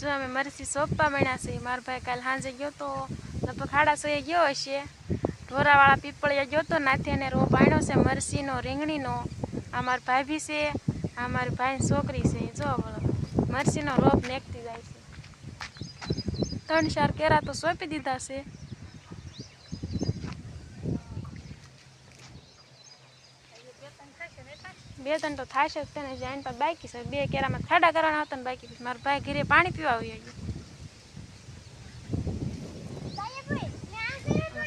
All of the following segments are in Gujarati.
જો અમે મરસી સોંપવા મળ્યા છે મારો ભાઈ કાલ સાંજે ગયો તો લગભગ સાડા સોએ ગયો હશે. ઢોરાવાળા પીપળિયા ગયો તો નાથી અને રોપ આણ્યો છે, મરસીનો, રીંગણીનો. આ મારા ભાભી છે, આ મારી ભાઈની છોકરી છે. જો મરસીનો રોપ નેકતી જાય છે. ત્રણ ચાર કેરા તો સોંપી દીધા છે. બે ત્રણ તો થાશે જ તેને જાઈને પર બાકી છે. બે કેરામાં ખાડા કરવાના હતા ને બાકી મારા ભાઈ ઘરે પાણી પીવા આવી ગયું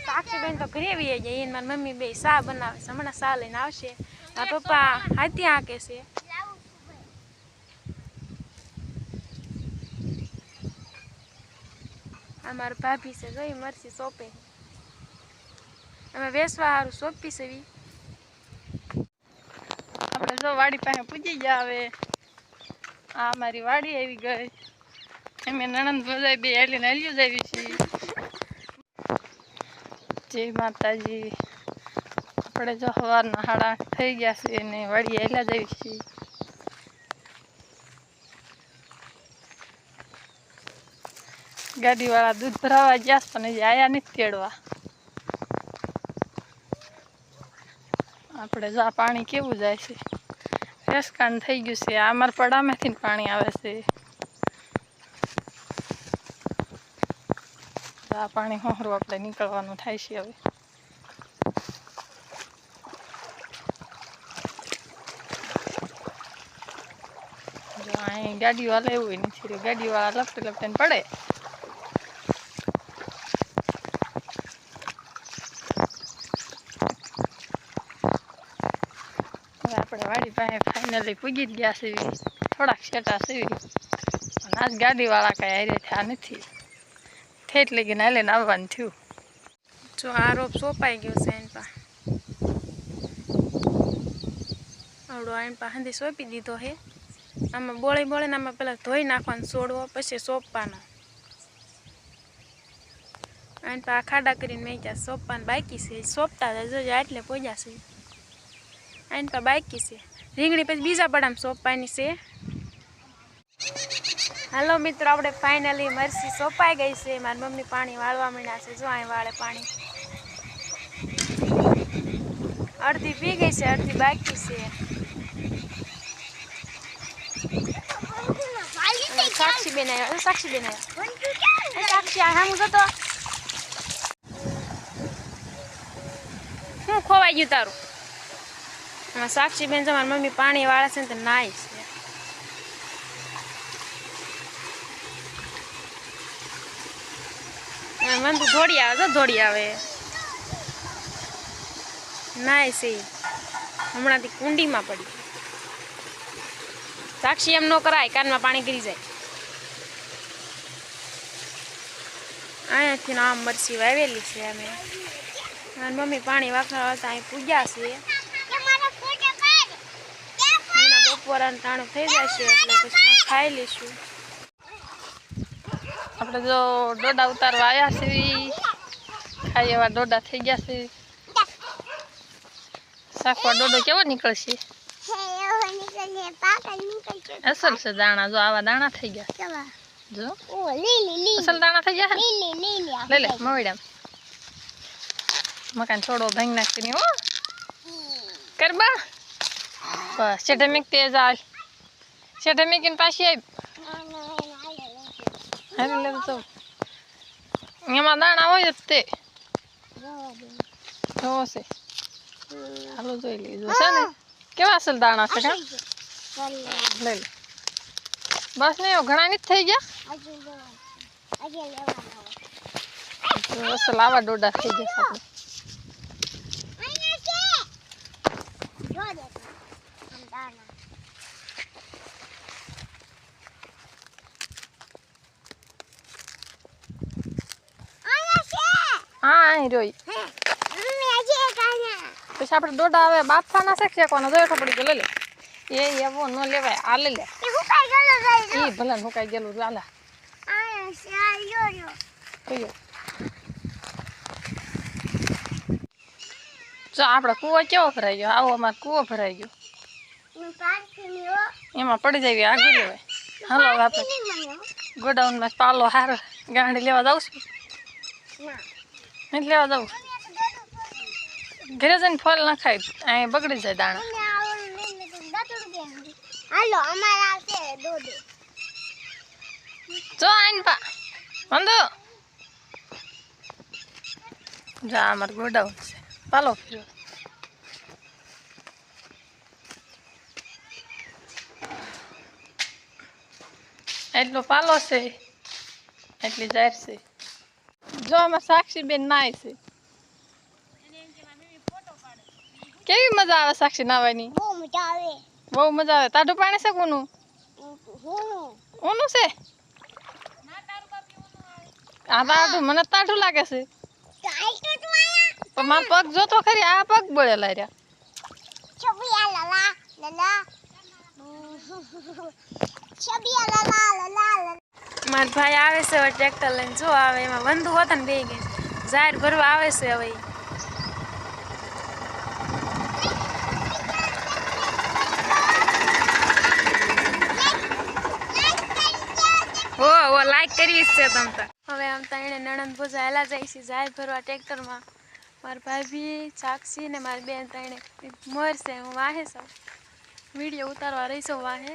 સાક્ષીબેન તો ઘરે આવી જાય એને મારી મમ્મી બે સા બનાવે છે. હમણાં સા લઈને આવશે. મારા પપ્પા હાથી આંકે છે. આ મારા ભાભી છે. ગઈ મરસી સોંપે. અમે વેસવા સારું સોંપી છે વી. આપણે જો વાડી પાસે પૂજી ગયા હવે. આ મારી વાડી આવી ગઈ. એમે નણંદ ભજાઈ બે હેલીને હેલ્યું જ આવી છીએ જય માતાજી. આપણે જો સવારના હાડા થઈ ગયા છે ને વાડી હેલા જ આવી છીએ. ગાડીવાળા દૂધ ભરાવા ગયા પણ હજી આયા નથી તેડવા. આપણે જો આ પાણી કેવું જાય છે. ફેસકાન થઈ ગયું છે. આ અમારા પડામાંથી પાણી આવે છે. આ પાણી હોહરું આપણે નીકળવાનું થાય છે હવે. જો અહીં હાલે એવું નથી ગાડીવાળા લપટે લપટે પડે. આપણે વાડી પાસે ફાઇનલી પૂગી જ ગયા છે. થોડાક સેટા સીવી અને આજ ગાડીવાળા કાંઈ હારે થયા નથી. ઠેઠ લગીને હાલીને આવવાનું થયું. જો આ રોપ સોંપાઈ ગયો છે એમ પા આવડો એની પા હંધી સોંપી દીધો હે. આમાં બોળી બોળીને આમાં પહેલાં ધોઈ નાખવાનો સોડવો, પછી સોંપવાનો. પા ખાડા કરીને મેં ત્યાં સોંપવાનું બાકી છે. સોંપતા જજો એટલે પોજ્યા પોજા છે. એની પા બાકી છે. રીંગણી પછી બીજા પડામાં સોંપવાની છે. હાલો મિત્રો, આપણે ફાઇનલી મરસી સોંપાઈ ગઈ છે. મારી મમ્મી પાણી વાળવા માંડ્યા છે. જો અહીં વાળે પાણી. અડધી પી ગઈ છે, અડધી બાકી છે. સાક્ષી બેન આવ્યા. સાક્ષી બેન સાક્ષી આ સામું જતો. હું ખોવાઈ ગયું તારું? આમાં સાક્ષી બેન છે મારી મમ્મી પાણી વાળે છે ને તો નાય છે. મન તો દોડી આવે તો ધોડી આવે. નાય છે. હમણાંથી કુંડીમાં પડી. સાક્ષી એમ ન કરાય, કાનમાં પાણી ગરી જાય. અહીંયાથી આમ મરસી વાવેલી છે અમે. મમ્મી પાણી વાપરવા હતા, અહીં પૂજ્યા છે હમણાં બપોરાનું થઈ જશે એટલે પછી ખાઈ લઈશું. આપણે જો ડોડા ઉતારવા આવ્યા છે ખાઈ એવા ડોડા થઈ ગયા છે. સાખવા ડોડો કેવો નીકળશે? અસલ છે દાણા જો આવા દાણા થઈ ગયા. જો. અસલ દાણા થઈ ગયા લઈ લે મવડ્યા મકાન છોડો ભાંગી નાખતી હો. કરબા બસ છેઠે મીકતે જાય છેઠે મીકીને પાછી આવી હારી લે તો એમાં દાણા હોય જ તે જોવો છે હાલો જોઈ લેજો છે ને કેવા અસલ દાણા છે કા લઈ લે બસ ને એવું ઘણા નથી થઈ ગયા તો અસલ આવા ડોડા થઈ જશે આપણે હા અહીં જોઈ પછી આપણે દોડા હવે બાફવાના છે શેકવાના. જોયો પડી ગયો લે. એ એવો ન લેવાય. આ લઈ લે. એ ભલે હુકાઈ ગયેલું ચાલે જો આપણે કૂવો કેવો ભરાઈ ગયો? આવો અમારે કૂવો ભરાઈ ગયો. એમાં પડી જાય આગળ લેવાય હાલો આપણે ગોડાઉનમાં પાલો હારો ગાંડી લેવા જાઉં છું. નથી લેવા જાઉં. ઘરે જઈને ફળ ના ખાય અહીં બગડી જાય દાણા. જો આઈન પા વાંધો જા અમાર ગોડાઉન છે. પાલો ફેરો. એટલો પાલો છે એટલી જાહેર છે. જો આમાં સાક્ષી બેન નાય છે કેવી મજા આવે સાક્ષી નાવાની? બહુ મજા આવે. બહુ મજા આવે. તાડું પાણી છે કોનું? ઊનું છે? આ તાડું મને તાડું લાગે છે. મારો પગ જોતો ખરી આ પગ બળેલા લાર્યા. છબિયા લલા લલા. છબિયા લલા લલા. મારા ભાઈ આવે છે, હવે ટ્રેક્ટર લઈને જો આવે, એમાં વંદુ હોત ને બે ગઈ. જાહેર ભરવા આવે છે હવે. હો હો લાઈક કરવી જ છે તમ તો. હવે આમ તો એને નણંદ ભોજા હેલા જાય છે, જાહેર ભરવા ટ્રેક્ટરમાં મારા ભાભી, સાક્ષી ને મારી બેન તણે મરશે, હું વાહે છું વીડિયો ઉતારવા રહીશું વાહે.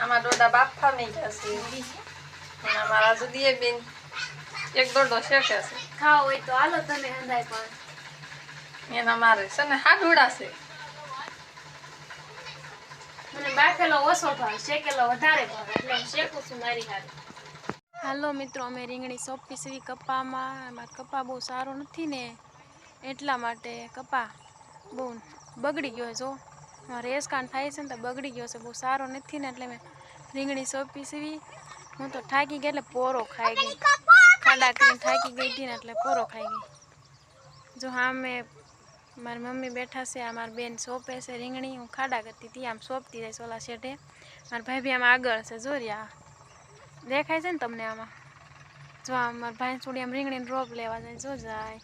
આમાં ડોડા બાફા નહીં જશે અને અમારા જુદીએ બેન એક દોડો શેકે છે. ખાવ હોય તો હાલો તમે હંધાય પણ. એના મારે છે ને હાડુડા છે. મને બાફેલો ઓછો ભાવ શેકેલો વધારે ભાવ એટલે હું શેકું છું મારી હારે. હાલો મિત્રો અમે રીંગણી સોંપી સીધી કપામાં. એમાં કપા બહુ સારો નથી ને એટલા માટે કપા બહુ બગડી ગયો જો રેસ કાન થાય છે ને તો બગડી ગયો છે. બહુ સારો નથી ને એટલે મેં રીંગણી સોંપી સીવી હું તો થાકી ગઈ એટલે પોરો ખાઈ ગઈ. ખાડા કરીને થાકી ગઈ હતી ને એટલે પોરો ખાઈ ગઈ. જો હા મેં મારી મમ્મી બેઠા છે, આ મારી બેન સોંપે છે રીંગણી. હું ખાડા કરતી હતી, આમ સોંપતી રહી સોલા શેઠે મારા ભાઈ બી આમ આગળ છે જોરિયા દેખાય છે ને તમને આમાં? જો આમ મારા ભાઈ છોડી આમ રીંગણીને રોપ લેવા જાય, જો જાય.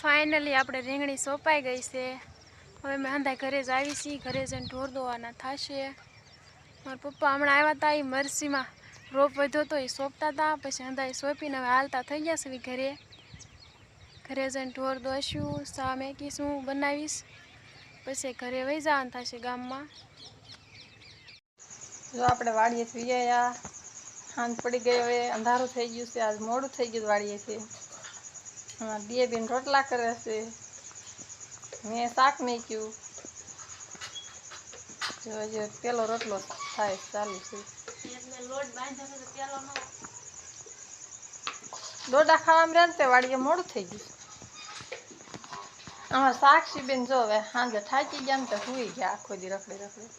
ફાઇનલી આપણે રીંગણી સોંપાઈ ગઈ છે. હવે મેં અંધા ઘરે જ આવી છીએ ઘરે જઈને ઢોર દોવાના થશે. મારા પપ્પા હમણાં આવ્યા હતા એ મરસીમાં. રોપ વધ્યો હતો એ સોંપતા હતા પછી હંધાઈ સોંપીને હવે હાલતા થઈ ગયા છે ઘરે. ઘરે જઈને ઢોર દોશું સા મેકીશું બનાવીશ. પછી ઘરે વહી જવાનું થશે ગામમાં. જો આપણે વાડીએથી ગયા સાંજ પડી ગઈ હવે, અંધારું થઈ ગયું છે, આજ મોડું થઈ ગયું વાડીએથી બે બેન રોટલા કરે છે. મેં શાક મેક્યું. જો હજી પેલો રોટલો થાય, ચાલુ છે. દોડા ખાવામાં રહે ને તે વાડીએ મોડું થઈ ગયું આમાં સાક્ષી બેન, જો, હવે સાંજે થાકી ગયા ને તો સુઈ ગયા આખો દી રખડી રખડી.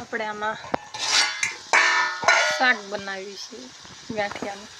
આપણે આમાં શાક બનાવ્યું છે ગાંઠિયાનું.